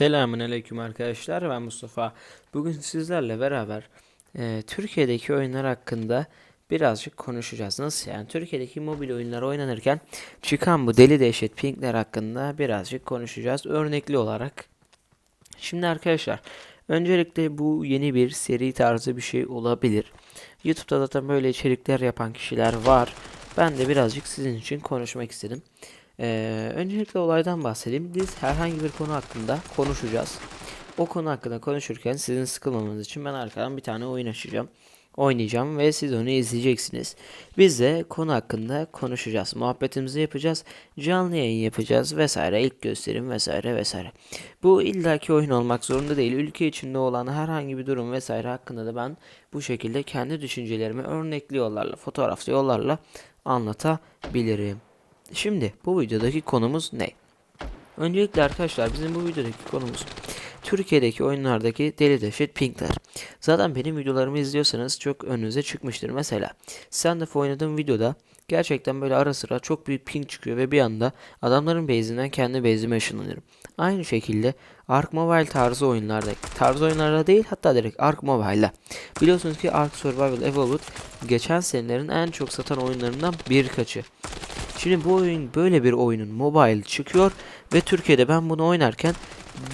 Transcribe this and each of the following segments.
Selamünaleyküm arkadaşlar ben Mustafa. Bugün sizlerle beraber e, Türkiye'deki oyunlar hakkında birazcık konuşacağız. Nasıl yani Türkiye'deki mobil oyunlar oynanırken çıkan bu deli dehşet pingler hakkında birazcık konuşacağız örnekli olarak. Şimdi arkadaşlar öncelikle bu yeni bir seri tarzı bir şey olabilir. YouTube'da zaten böyle içerikler yapan kişiler var. Ben de birazcık sizin için konuşmak istedim. Ee, öncelikle olaydan bahsedeyim. Biz herhangi bir konu hakkında konuşacağız. O konu hakkında konuşurken sizin sıkılmamanız için ben arkadan bir tane oyun açacağım. Oynayacağım ve siz onu izleyeceksiniz. Biz de konu hakkında konuşacağız. Muhabbetimizi yapacağız. Canlı yayın yapacağız vesaire. ilk gösterim vesaire vesaire. Bu illaki oyun olmak zorunda değil. Ülke içinde olan herhangi bir durum vesaire hakkında da ben bu şekilde kendi düşüncelerimi örnekli yollarla, fotoğraflı yollarla anlatabilirim. Şimdi bu videodaki konumuz ne? Öncelikle arkadaşlar bizim bu videodaki konumuz Türkiye'deki oyunlardaki deli dehşet pingler. Zaten benim videolarımı izliyorsanız çok önünüze çıkmıştır. Mesela stand oynadığım videoda gerçekten böyle ara sıra çok büyük ping çıkıyor ve bir anda adamların base'inden kendi base'ime ışınlanıyorum. Aynı şekilde Ark Mobile tarzı oyunlarda, tarzı oyunlarda değil hatta direkt Ark Mobile'da. Biliyorsunuz ki Ark Survival Evolved geçen senelerin en çok satan oyunlarından birkaçı. Şimdi bu oyun böyle bir oyunun mobile çıkıyor ve Türkiye'de ben bunu oynarken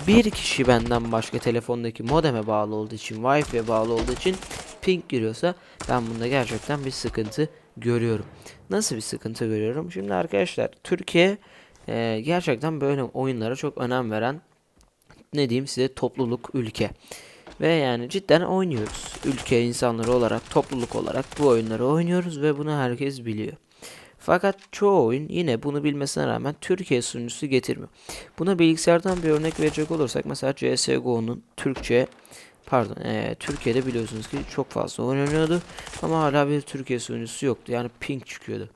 bir kişi benden başka telefondaki modeme bağlı olduğu için Wi-Fi'ye bağlı olduğu için ping giriyorsa ben bunda gerçekten bir sıkıntı görüyorum. Nasıl bir sıkıntı görüyorum? Şimdi arkadaşlar Türkiye e, gerçekten böyle oyunlara çok önem veren ne diyeyim size topluluk ülke. Ve yani cidden oynuyoruz. Ülke insanları olarak, topluluk olarak bu oyunları oynuyoruz ve bunu herkes biliyor. Fakat çoğu oyun yine bunu bilmesine rağmen Türkiye sunucusu getirmiyor. Buna bilgisayardan bir örnek verecek olursak mesela CSGO'nun Türkçe pardon e, Türkiye'de biliyorsunuz ki çok fazla oynanıyordu ama hala bir Türkiye sunucusu yoktu yani ping çıkıyordu.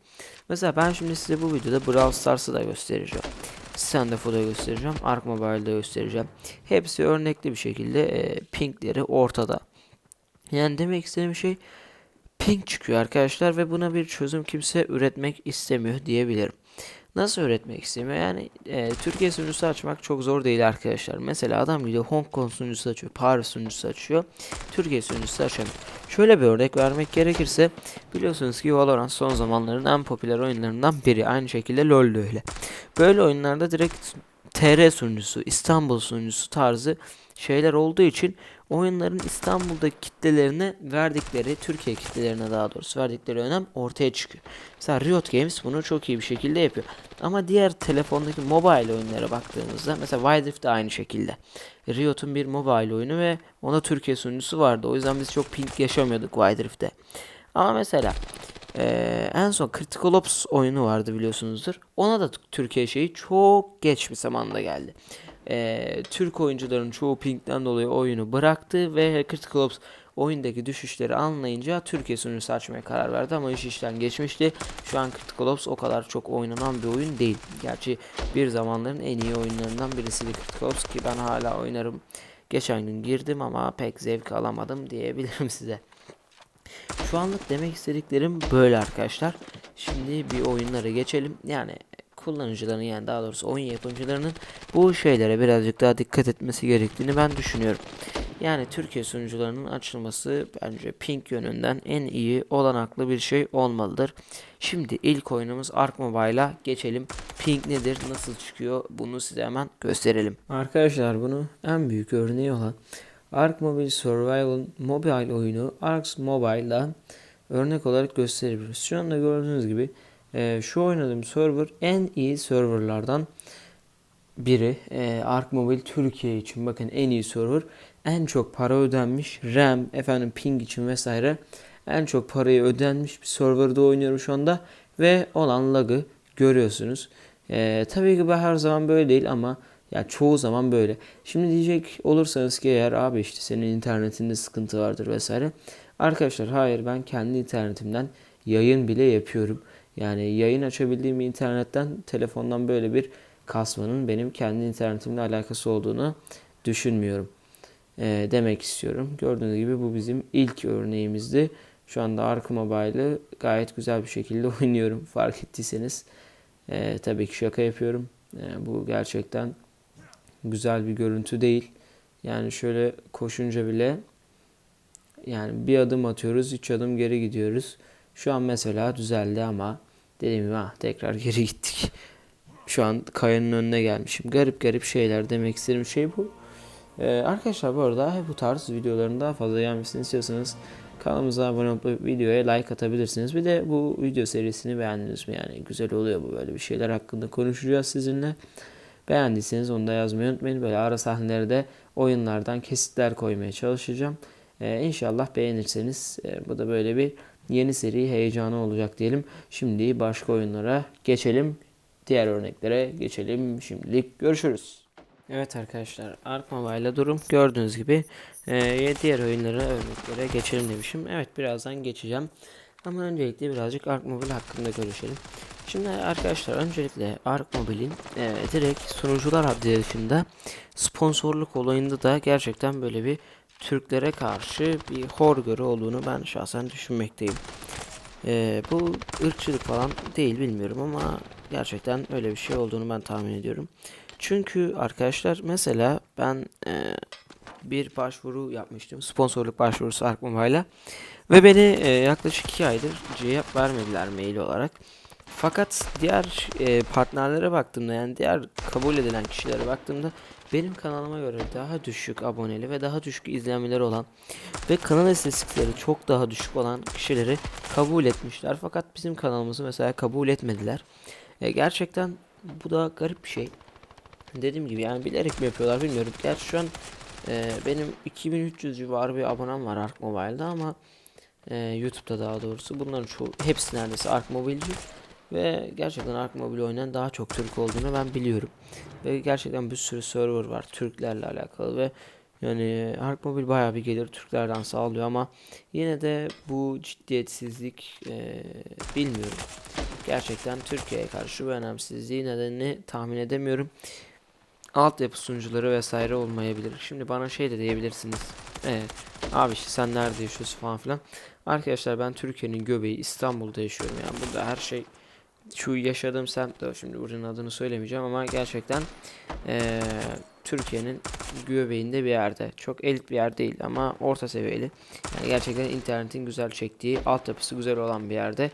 Mesela ben şimdi size bu videoda Brawl Stars'ı da göstereceğim. Standoff'u göstereceğim. Ark Mobile'da göstereceğim. Hepsi örnekli bir şekilde e, pingleri ortada. Yani demek istediğim şey ping çıkıyor arkadaşlar ve buna bir çözüm kimse üretmek istemiyor diyebilirim. Nasıl üretmek istemiyor? Yani e, Türkiye sunucusu açmak çok zor değil arkadaşlar. Mesela adam gidiyor Hong Kong sunucusu açıyor, Paris sunucusu açıyor. Türkiye sunucusu açamıyor. Şöyle bir örnek vermek gerekirse biliyorsunuz ki Valorant son zamanların en popüler oyunlarından biri. Aynı şekilde LoL de öyle. Böyle oyunlarda direkt TR sunucusu, İstanbul sunucusu tarzı şeyler olduğu için oyunların İstanbul'daki kitlelerine verdikleri, Türkiye kitlelerine daha doğrusu verdikleri önem ortaya çıkıyor. Mesela Riot Games bunu çok iyi bir şekilde yapıyor. Ama diğer telefondaki mobile oyunlara baktığımızda mesela Wild Rift de aynı şekilde. Riot'un bir mobile oyunu ve ona Türkiye sunucusu vardı. O yüzden biz çok ping yaşamıyorduk Wild Rift'te. Ama mesela ee, en son Critical Ops oyunu vardı biliyorsunuzdur. Ona da Türkiye şeyi çok geç bir zamanda geldi e, Türk oyuncuların çoğu pinkten dolayı oyunu bıraktı ve Critical Ops oyundaki düşüşleri anlayınca Türkiye sunucusu açmaya karar verdi ama iş işten geçmişti. Şu an Critical Ops o kadar çok oynanan bir oyun değil. Gerçi bir zamanların en iyi oyunlarından birisiydi Critical Ops ki ben hala oynarım. Geçen gün girdim ama pek zevk alamadım diyebilirim size. Şu anlık demek istediklerim böyle arkadaşlar. Şimdi bir oyunlara geçelim. Yani kullanıcıların yani daha doğrusu oyun yapımcılarının bu şeylere birazcık daha dikkat etmesi gerektiğini ben düşünüyorum. Yani Türkiye sunucularının açılması bence ping yönünden en iyi olanaklı bir şey olmalıdır. Şimdi ilk oyunumuz Ark Mobile'a geçelim. Ping nedir, nasıl çıkıyor bunu size hemen gösterelim. Arkadaşlar bunu en büyük örneği olan Ark Mobile Survival Mobile oyunu Ark Mobile'dan örnek olarak gösterebiliriz. Şu anda gördüğünüz gibi e, şu oynadığım server en iyi serverlardan biri. E, Ark Mobile Türkiye için bakın en iyi server. En çok para ödenmiş. RAM, efendim ping için vesaire. En çok parayı ödenmiş bir serverda oynuyorum şu anda. Ve olan lag'ı görüyorsunuz. E, tabii ki bu her zaman böyle değil ama ya çoğu zaman böyle. Şimdi diyecek olursanız ki eğer abi işte senin internetinde sıkıntı vardır vesaire. Arkadaşlar hayır ben kendi internetimden yayın bile yapıyorum. Yani yayın açabildiğim internetten telefondan böyle bir kasmanın benim kendi internetimle alakası olduğunu düşünmüyorum. E, demek istiyorum. Gördüğünüz gibi bu bizim ilk örneğimizdi. Şu anda Ark Mobile'ı gayet güzel bir şekilde oynuyorum fark ettiyseniz. E, tabii ki şaka yapıyorum. E, bu gerçekten güzel bir görüntü değil. Yani şöyle koşunca bile yani bir adım atıyoruz, üç adım geri gidiyoruz. Şu an mesela düzeldi ama dediğim gibi ah, tekrar geri gittik. Şu an kayanın önüne gelmişim. Garip garip şeyler demek istediğim şey bu. Ee, arkadaşlar bu arada bu tarz videoların daha fazla gelmesini istiyorsanız kanalımıza abone olup videoya like atabilirsiniz. Bir de bu video serisini beğendiniz mi? Yani güzel oluyor bu böyle bir şeyler hakkında konuşacağız sizinle. Beğendiyseniz onu da yazmayı unutmayın. Böyle ara sahnelerde oyunlardan kesitler koymaya çalışacağım. Ee, inşallah beğenirseniz e, bu da böyle bir yeni seri heyecanı olacak diyelim. Şimdi başka oyunlara geçelim. Diğer örneklere geçelim. Şimdilik görüşürüz. Evet arkadaşlar Ark Mobile'la durum gördüğünüz gibi e, diğer oyunlara örneklere geçelim demişim. Evet birazdan geçeceğim. Ama öncelikle birazcık Ark Mobile hakkında görüşelim. Şimdi arkadaşlar öncelikle Ark Mobile'in e, direkt sunucular dışında sponsorluk olayında da gerçekten böyle bir Türklere karşı bir horgörü olduğunu ben şahsen düşünmekteyim. E, bu ırkçılık falan değil bilmiyorum ama gerçekten öyle bir şey olduğunu ben tahmin ediyorum. Çünkü arkadaşlar mesela ben e, bir başvuru yapmıştım. Sponsorluk başvurusu Ark Mobile'a. Ve beni e, yaklaşık 2 aydır cevap vermediler mail olarak. Fakat diğer e, partnerlere baktığımda yani diğer kabul edilen kişilere baktığımda benim kanalıma göre daha düşük aboneli ve daha düşük izlenmeleri olan ve kanal istatistikleri çok daha düşük olan kişileri kabul etmişler. Fakat bizim kanalımızı mesela kabul etmediler. E, gerçekten bu da garip bir şey. Dediğim gibi yani bilerek mi yapıyorlar bilmiyorum. Gerçi şu an e, benim 2300 civarı bir abonem var Ark Mobile'da ama e, YouTube'da daha doğrusu bunların çoğu hepsi neredeyse Ark Mobile'ci ve gerçekten Ark Mobile oynayan daha çok Türk olduğunu ben biliyorum. Ve gerçekten bir sürü server var Türklerle alakalı ve yani Ark Mobile bayağı bir gelir Türklerden sağlıyor ama yine de bu ciddiyetsizlik e, bilmiyorum. Gerçekten Türkiye'ye karşı bu önemsizliği nedenini tahmin edemiyorum altyapı sunucuları vesaire olmayabilir. Şimdi bana şey de diyebilirsiniz. Evet. Abi işte sen nerede yaşıyorsun falan filan. Arkadaşlar ben Türkiye'nin göbeği İstanbul'da yaşıyorum. Yani burada her şey şu yaşadığım semtte şimdi buranın adını söylemeyeceğim ama gerçekten ee, Türkiye'nin göbeğinde bir yerde. Çok elit bir yer değil ama orta seviyeli. Yani gerçekten internetin güzel çektiği, altyapısı güzel olan bir yerde.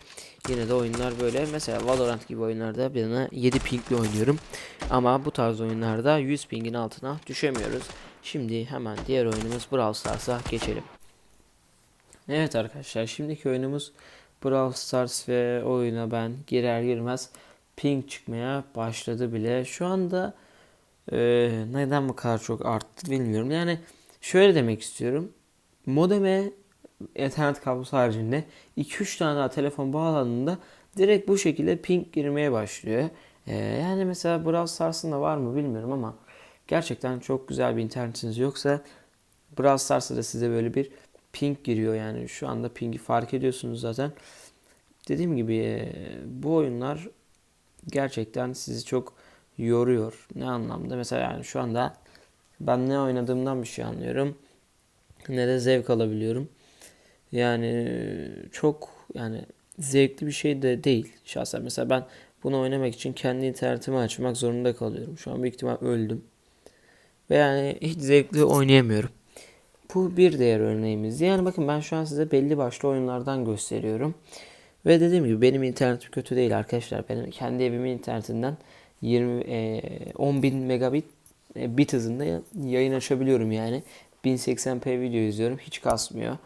Yine de oyunlar böyle. Mesela Valorant gibi oyunlarda birine 7 pingle oynuyorum. Ama bu tarz oyunlarda 100 pingin altına düşemiyoruz. Şimdi hemen diğer oyunumuz Brawl Stars'a geçelim. Evet arkadaşlar şimdiki oyunumuz Brawl Stars ve oyuna ben girer girmez ping çıkmaya başladı bile. Şu anda e, neden bu kadar çok arttı bilmiyorum. Yani şöyle demek istiyorum. Modeme Ethernet kablosu haricinde 2-3 tane daha telefon bağlandığında direkt bu şekilde ping girmeye başlıyor. Ee, yani mesela Brawl Stars'ın da var mı bilmiyorum ama gerçekten çok güzel bir internetiniz yoksa Brawl Stars'ta da size böyle bir ping giriyor yani şu anda pingi fark ediyorsunuz zaten. Dediğim gibi e, bu oyunlar gerçekten sizi çok yoruyor. Ne anlamda? Mesela yani şu anda ben ne oynadığımdan bir şey anlıyorum. Ne de zevk alabiliyorum. Yani çok yani zevkli bir şey de değil şahsen. Mesela ben bunu oynamak için kendi internetimi açmak zorunda kalıyorum. Şu an büyük ihtimal öldüm. Ve yani hiç zevkli oynayamıyorum. Bu bir diğer örneğimiz. Yani bakın ben şu an size belli başlı oyunlardan gösteriyorum. Ve dediğim gibi benim internetim kötü değil arkadaşlar. Ben kendi evimin internetinden 20 e, 10.000 megabit e, bit hızında yayın açabiliyorum yani. 1080p video izliyorum. Hiç kasmıyor.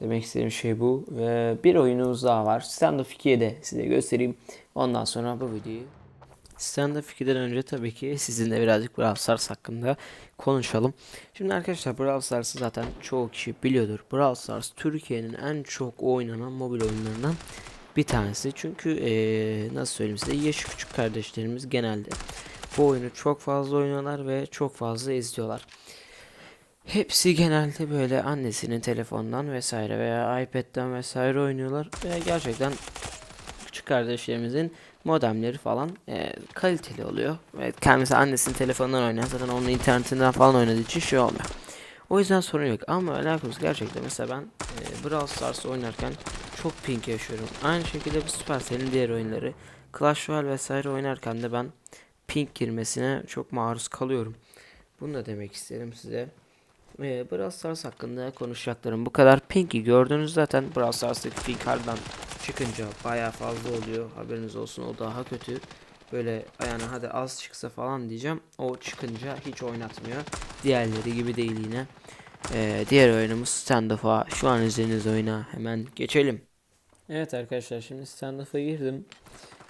Demek istediğim şey bu. Ve bir oyunumuz daha var. Stand Up 2'ye de size göstereyim. Ondan sonra bu videoyu Stand Up 2'den önce tabii ki sizinle birazcık Brawl Stars hakkında konuşalım. Şimdi arkadaşlar Brawl Stars'ı zaten çoğu kişi biliyordur. Brawl Stars Türkiye'nin en çok oynanan mobil oyunlarından bir tanesi. Çünkü ee, nasıl söyleyeyim size yaşı küçük kardeşlerimiz genelde bu oyunu çok fazla oynuyorlar ve çok fazla izliyorlar. Hepsi genelde böyle annesinin telefondan vesaire veya iPad'den vesaire oynuyorlar ve gerçekten küçük kardeşlerimizin modemleri falan e, kaliteli oluyor. Ve kendisi annesinin telefonundan oynayan zaten onun internetinden falan oynadığı için şey olmuyor. O yüzden sorun yok ama alakası gerçekten mesela ben e, Brawl Stars oynarken çok ping yaşıyorum. Aynı şekilde bu Supercell'in diğer oyunları Clash Royale vesaire oynarken de ben ping girmesine çok maruz kalıyorum. Bunu da demek isterim size. Ee, Brawl Stars hakkında konuşacaklarım bu kadar. Pink'i gördünüz zaten. Brawl Stars'taki Pink harbiden çıkınca bayağı fazla oluyor. Haberiniz olsun o daha kötü. Böyle yani hadi az çıksa falan diyeceğim. O çıkınca hiç oynatmıyor. Diğerleri gibi değil yine. Ee, diğer oyunumuz Standoff'a. Şu an izlediğiniz oyuna hemen geçelim. Evet arkadaşlar şimdi Standoff'a girdim.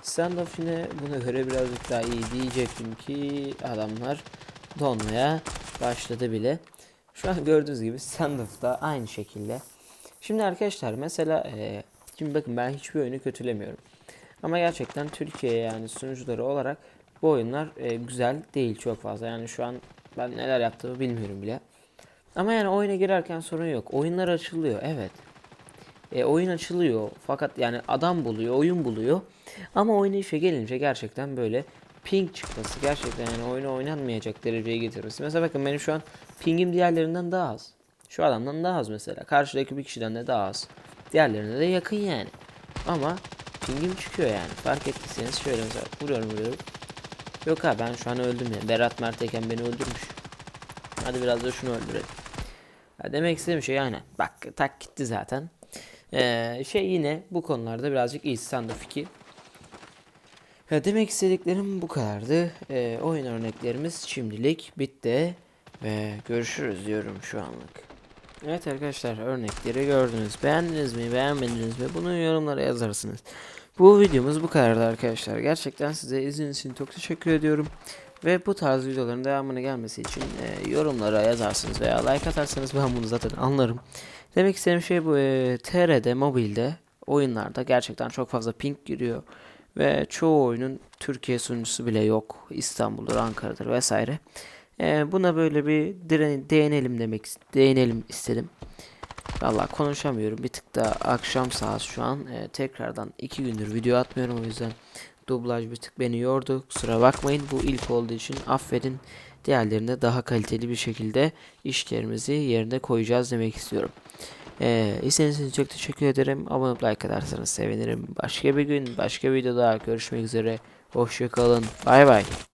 Standoff yine buna göre birazcık daha iyi diyecektim ki adamlar donmaya başladı bile. Şu an gördüğünüz gibi Standoff'ta aynı şekilde. Şimdi arkadaşlar mesela eee, şimdi bakın ben hiçbir oyunu kötülemiyorum. Ama gerçekten Türkiye yani sunucuları olarak bu oyunlar eee, güzel değil çok fazla. Yani şu an ben neler yaptığımı bilmiyorum bile. Ama yani oyuna girerken sorun yok. Oyunlar açılıyor evet. E, oyun açılıyor fakat yani adam buluyor, oyun buluyor. Ama oynayışa gelince gerçekten böyle ping çıkması gerçekten yani oyunu oynanmayacak dereceye getiriyoruz. Mesela bakın benim şu an pingim diğerlerinden daha az. Şu adamdan daha az mesela. Karşıdaki bir kişiden de daha az. Diğerlerine de yakın yani. Ama pingim çıkıyor yani. Fark ettiyseniz şöyle mesela vuruyorum vuruyorum. Yok ha ben şu an öldüm ya. Berat Mert'eyken beni öldürmüş. Hadi biraz da şunu öldürelim. Ya demek istediğim şey yani. Bak tak gitti zaten. Ee, şey yine bu konularda birazcık iyi standoff 2. Ya demek istediklerim bu kadardı. Ee, oyun örneklerimiz şimdilik bitti. Ve görüşürüz diyorum şu anlık. Evet arkadaşlar örnekleri gördünüz. Beğendiniz mi beğenmediniz mi bunu yorumlara yazarsınız. Bu videomuz bu kadardı arkadaşlar. Gerçekten size izlediğiniz için çok teşekkür ediyorum. Ve bu tarz videoların devamını gelmesi için e, yorumlara yazarsınız veya like atarsanız ben bunu zaten anlarım. Demek istediğim şey bu e, TR'de, mobilde, oyunlarda gerçekten çok fazla ping giriyor. Ve çoğu oyunun Türkiye sunucusu bile yok. İstanbul'dur, Ankara'dır vesaire. E, buna böyle bir dire- değinelim demek değinelim istedim. Valla konuşamıyorum. Bir tık da akşam saat şu an. E, tekrardan iki gündür video atmıyorum o yüzden dublaj bir tık beni yordu. Kusura bakmayın. Bu ilk olduğu için affedin. Diğerlerinde daha kaliteli bir şekilde işlerimizi yerine koyacağız demek istiyorum. Ee, izlediğiniz için çok teşekkür ederim. Abone olup like atarsanız sevinirim. Başka bir gün, başka videoda görüşmek üzere. Hoşçakalın. Bay bay.